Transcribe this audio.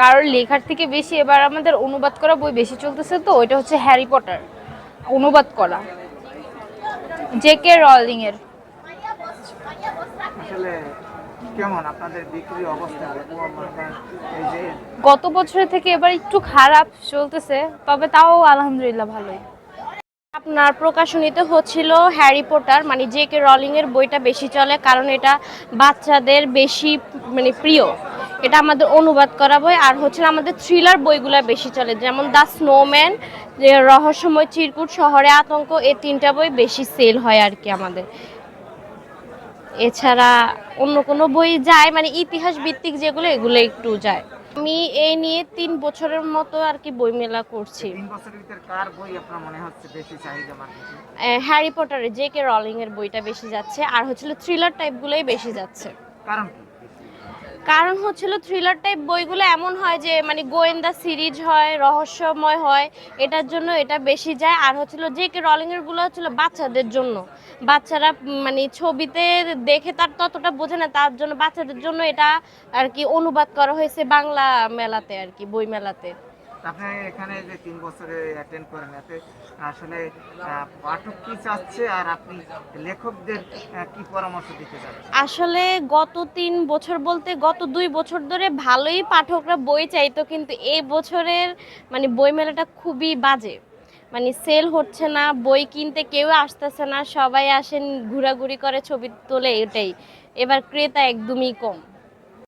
কারোর লেখার থেকে বেশি এবার আমাদের অনুবাদ করা বই বেশি চলতেছে তো ওইটা হচ্ছে হ্যারি পটার অনুবাদ করা। জে কে রলিং এর। কেমন আপনাদের বিক্রির অবস্থা? গত বছরের থেকে এবার একটু খারাপ চলতেছে তবে তাও আলহামদুলিল্লাহ ভালোই। আপনার প্রকাশনীতে হচ্ছিল হ্যারি পটার মানে জে কে রলিং এর বইটা বেশি চলে কারণ এটা বাচ্চাদের বেশি মানে প্রিয়। এটা আমাদের অনুবাদ করা বই আর হচ্ছে আমাদের থ্রিলার বইগুলো বেশি চলে। যেমন দ্য স্নোম্যান রহস্যময় চিরকুট শহরে আতঙ্ক এই তিনটা বই বেশি সেল হয় আর কি আমাদের। এছাড়া অন্য কোনো বই যায় মানে ইতিহাস ভিত্তিক যেগুলো এগুলো একটু যায়। আমি এই নিয়ে তিন বছরের মতো আর কি বই মেলা করছি হ্যারি পটারের জে কে রলিং এর বইটা বেশি যাচ্ছে আর হচ্ছিল থ্রিলার টাইপগুলোই বেশি যাচ্ছে। কারণ কারণ হচ্ছিল থ্রিলার টাইপ বইগুলো এমন হয় যে মানে গোয়েন্দা সিরিজ হয়, রহস্যময় হয়, এটার জন্য এটা বেশি যায়। আর হচ্ছিল যে কে রলিং এরগুলো হচ্ছিল বাচ্চাদের জন্য। বাচ্চারা মানে ছবিতে দেখে তার ততটা বোঝে না, তার জন্য বাচ্চাদের জন্য এটা আর কি অনুবাদ করা হয়েছে বাংলা মেলাতে আর কি বই মেলাতে আপনি এখানে যে তিন বছরে অ্যাটেন্ড করেন, এতে আসলে পাঠক কি চাচ্ছে আর আপনি লেখকদের কি পরামর্শ দিতে চাচ্ছেন? আসলে গত তিন বছর বলতে গত দুই বছর ধরে ভালোই পাঠকরা বই চাইতো, কিন্তু এই বছরের মানে বই মেলাটা খুবই বাজে। মানে সেল হচ্ছে না, বই কিনতে কেউ আসতেছে না, সবাই আসেন, ঘোরাঘুরি করে ছবি তোলে এটাই। এবার ক্রেতা একদমই কম।